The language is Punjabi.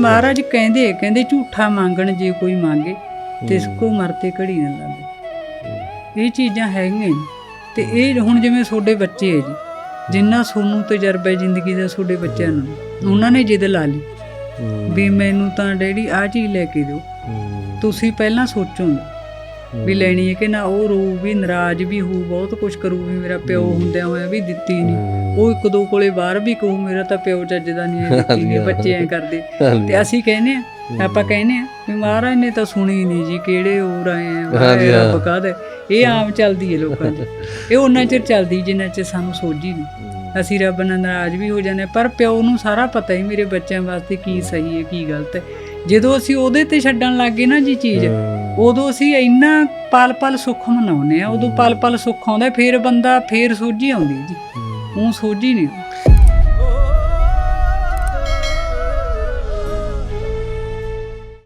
ਮਹਾਰਾਜ ਕਹਿੰਦੇ ਕਹਿੰਦੇ ਝੂਠਾ ਮੰਗਣ ਜੇ ਕੋਈ ਮੰਗੇ ਤਿਸ ਕੋ ਮਰਤੇ ਘੜੀ ਨਾ ਲਾਵੇ ਇਹ ਚੀਜ਼ਾਂ ਹੈਗੀਆਂ ਜੀ। ਤੇ ਇਹ ਹੁਣ ਜਿਵੇਂ ਤੁਹਾਡੇ ਬੱਚੇ ਹੈ ਜੀ ਜਿੰਨਾ ਸੋਨੂੰ ਤਜਰਬਾ ਹੈ ਜ਼ਿੰਦਗੀ ਦਾ ਤੁਹਾਡੇ ਬੱਚਿਆਂ ਨੂੰ ਉਹਨਾਂ ਨੇ ਜਿੱਦ ਲਾ ਲਈ। ਵੀ ਮੈਨੂੰ ਤਾਂ ਡੈਡੀ ਆ ਚੀਜ਼ ਲੈ ਕੇ ਦਿਓ। ਤੁਸੀਂ ਪਹਿਲਾਂ ਸੋਚੋਗੇ। ਵੀ ਲੈਣੀ ਹੈ ਕਿ ਨਾ ਉਹ ਰੂ ਵੀ ਨਾਰਾਜ਼ ਵੀ ਹੋਊ ਬਹੁਤ ਕੁਝ ਕਰੂ ਵੀ ਮੇਰਾ ਪਿਓ ਹੁੰਦਿਆਂ ਹੋਇਆ ਵੀ ਦਿੱਤੀ ਨਹੀਂ ਹੂੰ, ਉਹ ਇੱਕ ਦੋ ਕੋਲੇ ਬਾਹਰ ਵੀ ਕਹੂ ਮੇਰਾ ਤਾਂ ਪਿਓ ਚੱਜਦਾ ਨਹੀਂ ਹੈ ਦਿੱਤੀ ਨਹੀਂ ਬੱਚੇ ਐ ਕਰਦੇ। ਤੇ ਅਸੀਂ ਕਹਿੰਦੇ ਆ ਆਪਾਂ ਕਹਿੰਦੇ ਆ ਵੀ ਮਹਾਰਾਜ ਨੇ ਤਾਂ ਸੁਣੀ ਨਹੀਂ ਜੀ ਕਿਹੜੇ ਹੋਰ ਆਏ ਆ ਹਾਂ। ਰੱਬ ਕਾਹਦਾ? ਇਹ ਆਮ ਚੱਲਦੀ ਹੈ ਲੋਕਾਂ 'ਚ ਇਹ ਉਹਨਾਂ ਚਿਰ ਚੱਲਦੀ ਜਿੰਨਾ ਚਿਰ ਸਾਨੂੰ ਸੋਝੀ ਨਹੀਂ ਅਸੀਂ ਰੱਬ ਨਾਲ ਨਾਰਾਜ਼ ਵੀ ਹੋ ਜਾਂਦੇ ਹਾਂ, ਪਰ ਪਿਓ ਨੂੰ ਸਾਰਾ ਪਤਾ ਹੀ ਮੇਰੇ ਬੱਚਿਆਂ ਵਾਸਤੇ ਕੀ ਸਹੀ ਹੈ ਕੀ ਗਲਤ ਹੈ। ਜਦੋਂ ਅਸੀਂ ਉਹਦੇ ਤੇ ਛੱਡਣ ਲੱਗੇ ਨਾ ਜੀ ਚੀਜ਼ ਹੂੰ, ਉਦੋਂ ਅਸੀਂ ਇੰਨਾ ਪਲ ਪਲ ਸੁੱਖ ਮਨਾਉਂਦੇ ਆ ਉਦੋਂ ਪਲ ਪਲ ਸੁੱਖ ਆਉਂਦਾ ਫਿਰ ਬੰਦਾ ਫੇਰ ਸੋਝੀ ਆਉਂਦੀ ਜੀ। ਉਹ ਸੋਝੀ ਨਹੀਂ।